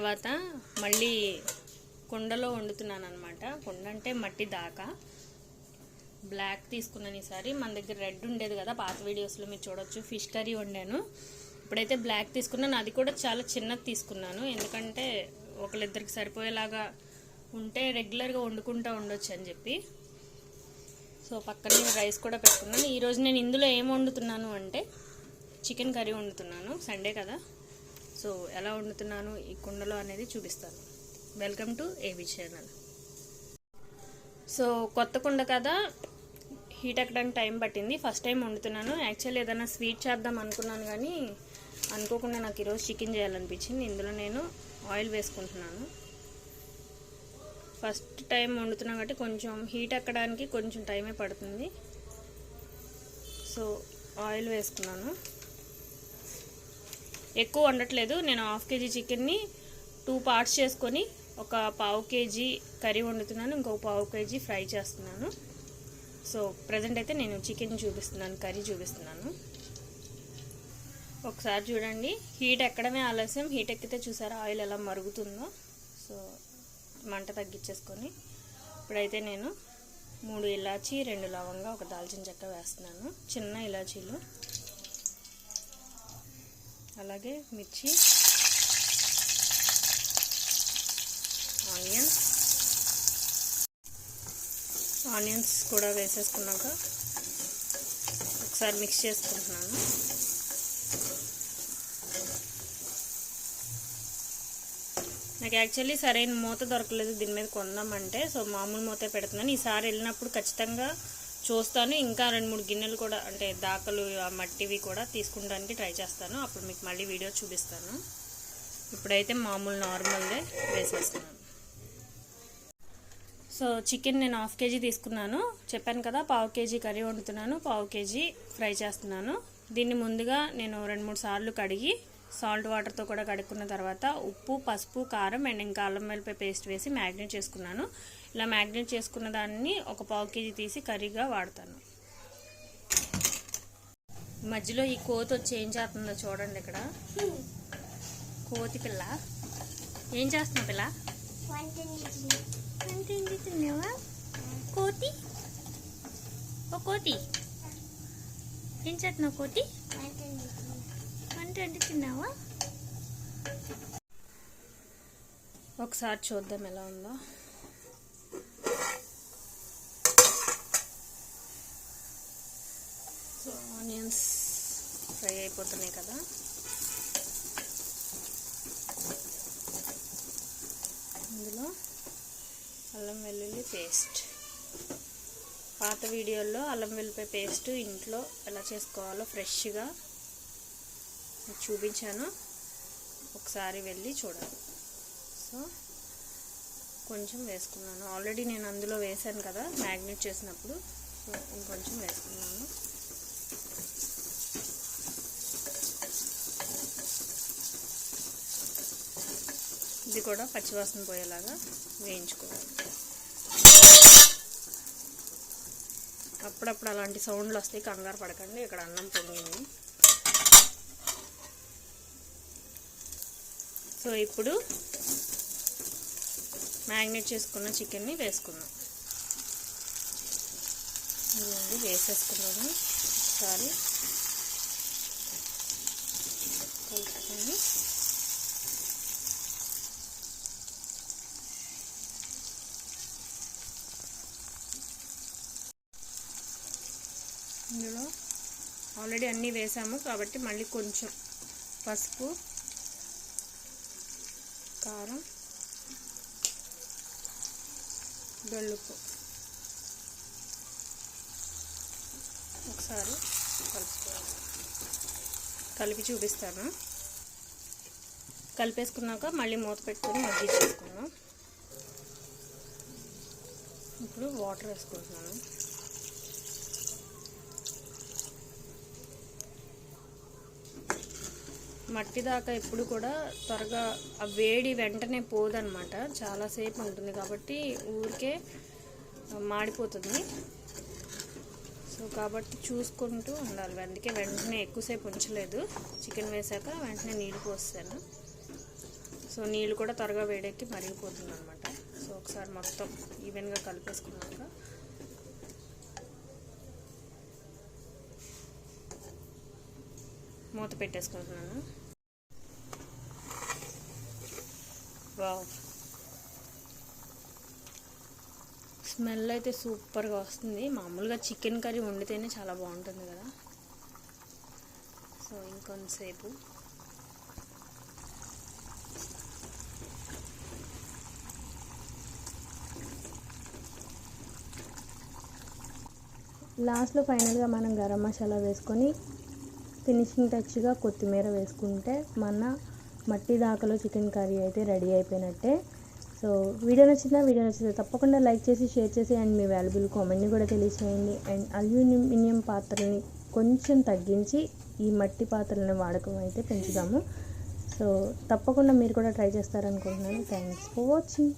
తర్వాత మళ్ళీ కొండలో వండుతున్నాను అనమాట కుండ అంటే మట్టి దాకా. బ్లాక్ తీసుకున్నాను ఈసారి. మన దగ్గర రెడ్ ఉండేది కదా పాత వీడియోస్లో మీరు చూడొచ్చు. ఫిష్ కర్రీ వండాను. ఇప్పుడైతే బ్లాక్ తీసుకున్నాను. అది కూడా చాలా చిన్నది తీసుకున్నాను. ఎందుకంటే ఒకళ్ళిద్దరికి సరిపోయేలాగా ఉంటే రెగ్యులర్గా వండుకుంటూ ఉండొచ్చు అని చెప్పి. సో పక్కనే రైస్ కూడా పెట్టుకున్నాను. ఈరోజు నేను ఇందులో ఏం వండుతున్నాను అంటే చికెన్ కర్రీ వండుతున్నాను. సండే కదా. సో ఎలా వండుతున్నాను ఈ కుండలో అనేది చూపిస్తాను. Welcome to A V channel so కొత్త కుండ కదా హీట్ ఎక్కడానికి టైం పట్టింది. ఫస్ట్ టైం వండుతున్నాను. యాక్చువల్లీ ఏదైనా స్వీట్ చేద్దాం అనుకున్నాను కానీ అనుకోకుండా నాకు ఈరోజు చికెన్ చేయాలనిపించింది. ఇందులో నేను ఆయిల్ వేసుకుంటున్నాను. ఫస్ట్ టైం వండుతున్నాం కాబట్టి కొంచెం హీట్ ఎక్కడానికి కొంచెం టైమే పడుతుంది. సో ఆయిల్ వేసుకున్నాను. ఎక్కువ వండట్లేదు. నేను హాఫ్ కేజీ చికెన్ని టూ పార్ట్స్ చేసుకొని ఒక పావు కేజీ కర్రీ వండుతున్నాను. ఇంకొక పావు కేజీ ఫ్రై చేస్తున్నాను. సో ప్రజెంట్ అయితే నేను చికెన్ చూపిస్తున్నాను కర్రీ చూపిస్తున్నాను. ఒకసారి చూడండి. హీట్ ఎక్కడమే ఆలస్యం. హీట్ ఎక్కితే చూసారా ఆయిల్ ఎలా మరుగుతుందో. సో మంట తగ్గించేసుకొని ఇప్పుడైతే నేను మూడు ఇలాచీ రెండు లవంగా ఒక దాల్చిన చెక్క వేస్తున్నాను. చిన్న ఇలాచీలు. అలాగే మిర్చి ఆనియన్స్ ఆనియన్స్ కూడా వేసేసుకున్నాక ఒకసారి మిక్స్ చేసుకుంటున్నాను. నాకు యాక్చువల్లీ సరైన మూత దొరకలేదు దీని మీద కొందామంటే సో మామూలు మూత పెడుతున్నాను. ఈసారి వెళ్ళినప్పుడు ఖచ్చితంగా చూస్తాను. ఇంకా రెండు మూడు గిన్నెలు కూడా అంటే దాకలు ఆ మట్టివి కూడా తీసుకుంటానికి ట్రై చేస్తాను. అప్పుడు మీకు మళ్ళీ వీడియో చూపిస్తాను. ఇప్పుడైతే మామూలు నార్మల్దే వేసేస్తున్నాను. సో చికెన్ నేను హాఫ్ కేజీ తీసుకున్నాను. చెప్పాను కదా పావు కేజీ కర్రీ వండుతున్నాను పావు కేజీ ఫ్రై చేస్తున్నాను. దీన్ని ముందుగా నేను రెండు మూడు సార్లు కడిగి సాల్ట్ వాటర్తో కూడా కడుక్కున్న తర్వాత ఉప్పు పసుపు కారం అండ్ ఇంకా అల్లం వెల్లిపాయ పేస్ట్ వేసి మ్యాగ్నేట్ చేసుకున్నాను. ఇలా మ్యాగ్నేట్ చేసుకున్న దాన్ని ఒక పావు కేజీ తీసి కర్రీగా వాడతాను. మధ్యలో ఈ కోతి వచ్చి ఏం చేస్తుందో చూడండి ఇక్కడ. కోతి పిల్ల. ఏం చేస్తున్నా పిల్ల? ఏంటి తిన్నావా కోతి? ఓ కోతి. ఏం చేస్తున్నావు కోతి? వంట అంటే తిన్నావా? ఒకసారి చూద్దాం ఎలా ఉందో సో ఆనియన్స్ ఫ్రై అయిపోతున్నాయి కదా. ఇందులో అల్లం వెల్లుల్లి పేస్ట్. పాత వీడియోల్లో అల్లం వెల్లుల్లి పేస్ట్ ఇంట్లో ఎలా చేసుకోవాలో ఫ్రెష్గా చూపించాను. ఒకసారి వెళ్ళి చూడాలి. సో కొంచెం వేసుకున్నాను. ఆల్రెడీ నేను అందులో వేసాను కదా మ్యాగ్నెట్ చేసినప్పుడు సో ఇంకొంచెం వేసుకున్నాను. ఇది కూడా పచ్చివాసన పోయేలాగా వేయించుకోవాలి. అప్పుడప్పుడు అలాంటి సౌండ్లు వస్తాయి కంగారు పడకండి ఇక్కడ అన్నం పొంగింది. సో ఇప్పుడు మ్యాగ్నేట్ చేసుకున్న చికెన్ని వేసుకుందాం. ఇదండి వేసేసుకున్నాము ఒకసారి కలుపుకొని ఇందులో ఆల్రెడీ అన్నీ వేసాము కాబట్టి మళ్ళీ కొంచెం పసుపు కారం బెల్లుపు ఒకసారి కలుపుకోవాలి. కలిపి చూపిస్తాను. కలిపేసుకున్నాక మళ్ళీ మూత పెట్టుకొని మగ్గించేసుకుందాం ఇప్పుడు వాటర్ వేసుకుంటున్నాను. మట్టి దాకా ఎప్పుడు కూడా త్వరగా ఆ వేడి వెంటనే పోదనమాట చాలాసేపు ఉంటుంది కాబట్టి ఊరికే మాడిపోతుంది. సో కాబట్టి చూసుకుంటూ ఉండాలి. అందుకే వెంటనే ఎక్కువసేపు ఉంచలేదు. చికెన్ వేసాక వెంటనే నీళ్ళు పోస్తాను. సో నీళ్ళు కూడా త్వరగా వేడెక్కి మరిగిపోతుంది అనమాట సో ఒకసారి మొత్తం ఈవెన్గా కలిపేసుకున్నాక. మూత పెట్టేసుకుంటున్నాను. వావ్ స్మెల్ అయితే సూపర్గా వస్తుంది. మామూలుగా చికెన్ కర్రీ వండితేనే చాలా బాగుంటుంది కదా. సో ఇంకొంతసేపు. లాస్ట్లో ఫైనల్గా మనం గరం మసాలా వేసుకొని ఫినిషింగ్ టచ్గా కొత్తిమీర వేసుకుంటే మన మట్టి దాకలో చికెన్ కర్రీ అయితే రెడీ అయిపోయినట్టే. సో వీడియో నచ్చిందా వీడియో నచ్చితే తప్పకుండా లైక్ చేసి షేర్ చేసి అండ్ మీ వాల్యుబుల్ కామెంట్ని కూడా తెలియచేయండి. అండ్ అల్యూమినియం పాత్రని కొంచెం తగ్గించి ఈ మట్టి పాత్రలను వాడకం అయితే పెంచుదాము. సో తప్పకుండా మీరు కూడా ట్రై చేస్తారనుకుంటున్నాను. Thanks for watching